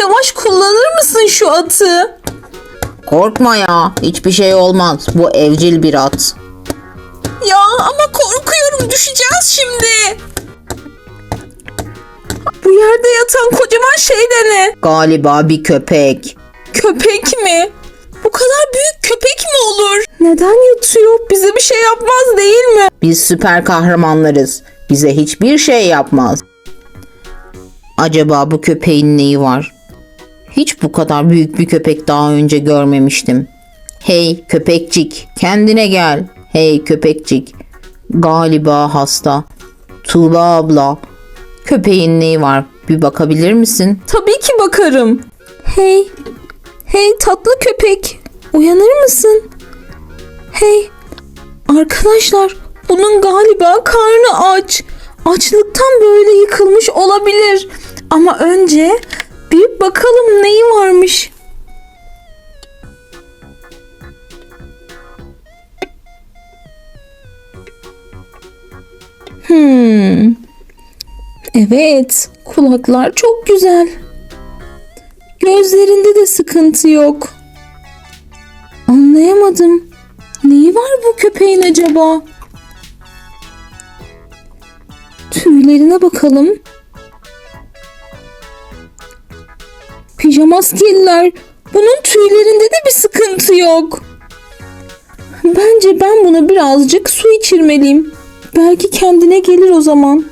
yavaş kullanır mısın şu atı? Korkma ya. Hiçbir şey olmaz. Bu evcil bir at. Ya ama korkuyorum düşeceğiz şimdi. Bu yerde yatan kocaman şey de ne? Galiba bir köpek. Köpek mi? Bu kadar büyük köpek mi olur? Neden yatıyor? Bize bir şey yapmaz değil mi? Biz süper kahramanlarız. Bize hiçbir şey yapmaz. Acaba bu köpeğin neyi var? Hiç bu kadar büyük bir köpek daha önce görmemiştim. Hey köpekçik, kendine gel. Hey köpekçik. Galiba hasta. Tuğba abla, köpeğin neyi var? Bir bakabilir misin? Tabii ki bakarım. Hey, hey tatlı köpek. Uyanır mısın? Hey, arkadaşlar bunun galiba karnı aç. Açlıktan böyle yıkılmış olabilir. Ama önce bir bakalım neyi varmış. Hmm. Evet, kulaklar çok güzel. Gözlerinde de sıkıntı yok. Anlayamadım. Neyi var bu köpeğin acaba? Tüylerine bakalım. Pijamaskeliler. Bunun tüylerinde de bir sıkıntı yok. Bence ben buna birazcık su içirmeliyim. Belki kendine gelir o zaman.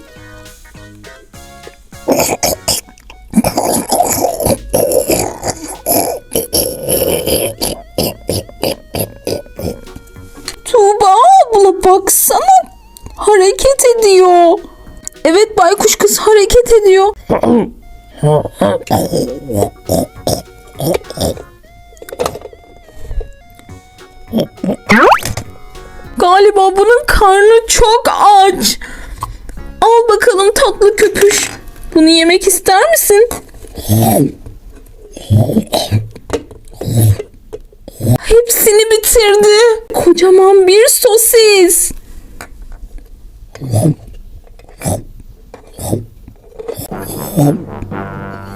Tuğba abla baksana hareket ediyor. Evet baykuş kız hareket ediyor. Galiba bunun karnı çok aç. Al bakalım tatlı köpüş. Bunu yemek ister misin? Hepsini bitirdi. Kocaman bir sosis.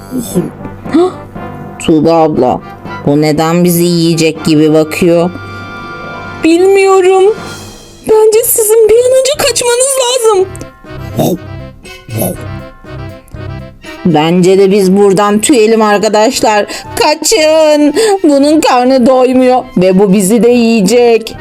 Tuğba abla, bu neden bizi yiyecek gibi bakıyor? Bilmiyorum. Bence sizin bir an önce kaçmanız lazım. Bence de biz buradan tüyelim arkadaşlar. Kaçın. Bunun karnı doymuyor ve bu bizi de yiyecek.